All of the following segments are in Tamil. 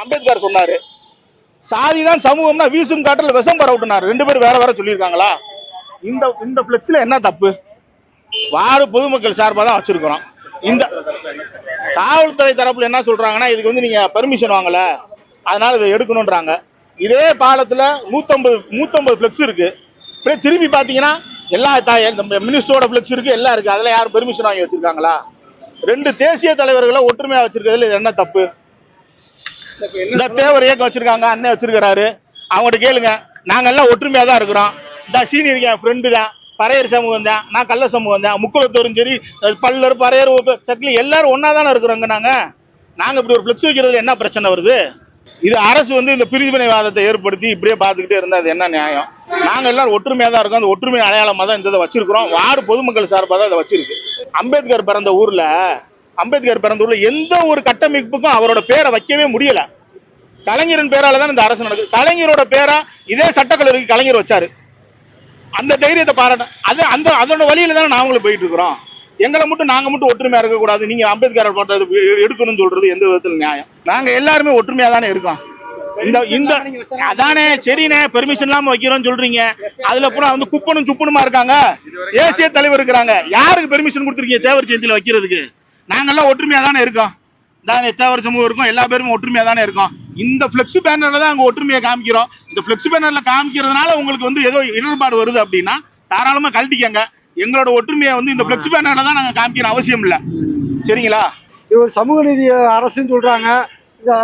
அம்பேத்கர் சொன்னாரு. சாதி தான் சமூகம்னா வீசும் காட்டில் விஷம் பரவிட்டுனாரு ரெண்டு பேரும் வேற வேற சொல்லியிருக்காங்களா? இந்த இந்த பிளெக்ஸ்ல என்ன தப்பு? வார்டு பொதுமக்கள் சார்பாக தான் வச்சிருக்கிறோம். இந்த காவல்துறை தரப்புல என்ன சொல்றாங்கன்னா இதுக்கு வந்து நீங்க பெர்மிஷன் வாங்கல. அதனால இதை எடுக்கணும்ன்றாங்க. இதே பாலத்துல நூத்தம்பது நூத்தம்பது ஃபிளெக்ஸ் இருக்கு. இப்படியே திரும்பி பாத்தீங்கன்னா எல்லா த- நம்ம மினிஸ்டரோட ஃபிளெக்ஸ் இருக்கு எல்லாம் இருக்கு. அதெல்லாம் யாரும் பெர்மிஷன் வாங்கி வச்சிருக்காங்களா? ரெண்டு தேசிய தலைவர்களை ஒற்றுமையா வச்சிருக்கிறதுல இது என்ன தப்பு? இந்த தேவர் இயக்கம் வச்சிருக்காங்க அண்ணன் வச்சிருக்கிறாரு. அவங்ககிட்ட கேளுங்க. நாங்க எல்லாம் ஒற்றுமையா தான் இருக்கிறோம். இந்த சீனியர் என் ஃப்ரெண்டு தான். பறையர் சமூகம் தான். நான் கள்ள சமூகம் தான். முக்குளத்தூரும் சரி பல்லர் பறையர் சக்லி எல்லாரும் ஒன்னா தானே இருக்கிறோங்க நாங்க. நாங்க இப்படி ஒரு ஃபிளெக்ஸ் வைக்கிறதுல என்ன பிரச்சனை வருது? இது அரசு வந்து இந்த பிரிவினைவாதத்தை ஏற்படுத்தி இப்படியே பார்த்துக்கிட்டே இருந்தா அது என்ன நியாயம்? நாங்க எல்லாரும் ஒற்றுமையா தான் இருக்கோம். அந்த ஒற்றுமை அடையாளமாக தான் இந்த இதை வச்சிருக்கிறோம். வார்டு பொதுமக்கள் சார்பாக தான் இதை வச்சிருக்கு. அம்பேத்கர் பிறந்த ஊர்ல அம்பேத்கர் பிறந்தூர்ல எந்த ஒரு கட்டமைப்புக்கும் அவரோட பேரை வைக்கவே முடியல. கலைஞரின் பேரால தான் இந்த அரசு நடக்குது. கலைஞரோட பேரா இதே சட்டக்கல்லூரிக்கு கலைஞர் வச்சாரு. அந்த தைரியத்தை பாராட்ட அது அந்த அதோட வழியில தானே நாங்களும் போயிட்டு இருக்கிறோம். எங்களை மட்டும் நாங்க மட்டும் ஒற்றுமையா இருக்கக்கூடாது. நீங்க அம்பேத்கர் பண்றது எடுக்கணும்னு சொல்றது எந்த விதத்துல நியாயம்? நாங்க எல்லாருமே ஒற்றுமையா தானே இருக்கோம். இந்த இந்த அதானே சரிண்ணே பெர்மிஷன் இல்லாம வைக்கிறோம்னு சொல்றீங்க. அதுல பூரா வந்து குப்பனும் சுப்பனுமா இருக்காங்க. தேசிய தலைவர் இருக்கிறாங்க. யாருக்கு பெர்மிஷன் கொடுத்துருக்கீங்க தேவர் ஜெயந்தியில வைக்கிறதுக்கு? நாங்கெல்லாம் ஒற்றுமையாக தானே இருக்கோம் தானே தேவர் சமூகம் இருக்கும். எல்லா பேருமே ஒற்றுமையாக தானே இருக்கோம். இந்த ஃப்ளெக்ஸ் பேனரில் தான் அங்கே ஒற்றுமையை காமிக்கிறோம். இந்த பிளெக்ஸ் பேனரில் காமிக்கிறதுனால உங்களுக்கு வந்து ஏதோ இடர்பாடு வருது அப்படின்னா தாராளமாக கழட்டிக்கங்க. எங்களோட ஒற்றுமையை வந்து இந்த ஃப்ளெக்ஸ் பேனரில் தான் நாங்கள் காமிக்கிற அவசியம் இல்லை. சரிங்களா? இவர் சமூக நீதி அரசுன்னு சொல்கிறாங்க இந்த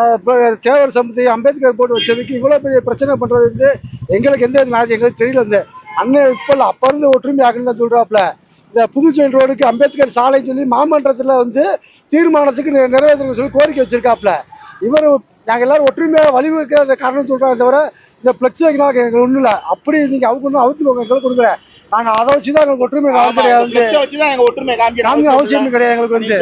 தேவர் சமூகத்தை அம்பேத்கர் போட்டு வச்சதுக்கு இவ்வளோ பெரிய பிரச்சனை பண்ணுறது வந்து எங்களுக்கு எந்த எங்களுக்கு தெரியல இந்த அண்ணன் இப்போ அப்போ இருந்து ஒற்றுமை தான் சொல்கிறாப்ல இந்த புதுச்சேரி ரோடுக்கு அம்பேத்கர் சாலை சொல்லி மாமன்றத்துல வந்து தீர்மானத்துக்கு நிறைவேற்ற சொல்லி கோரிக்கை வச்சிருக்காப்ல இவர் நாங்க எல்லாரும் ஒற்றுமையாக வழிவகுக்கிற காரணம் சொல்றாங்க தவிர இந்த பிளெக்ஸ் வைக்கலாம் எங்களுக்கு ஒண்ணும் இல்ல. அப்படி நீங்க அவங்க ஒன்றும் அவுத்துக்கோங்க எங்களுக்கு கொடுக்கல நாங்க அதை வச்சுதான் எங்களுக்கு ஒற்றுமை கிடையாது காமிக்கிறோம் காமிக்க அவசியம் கிடையாது எங்களுக்கு வந்து.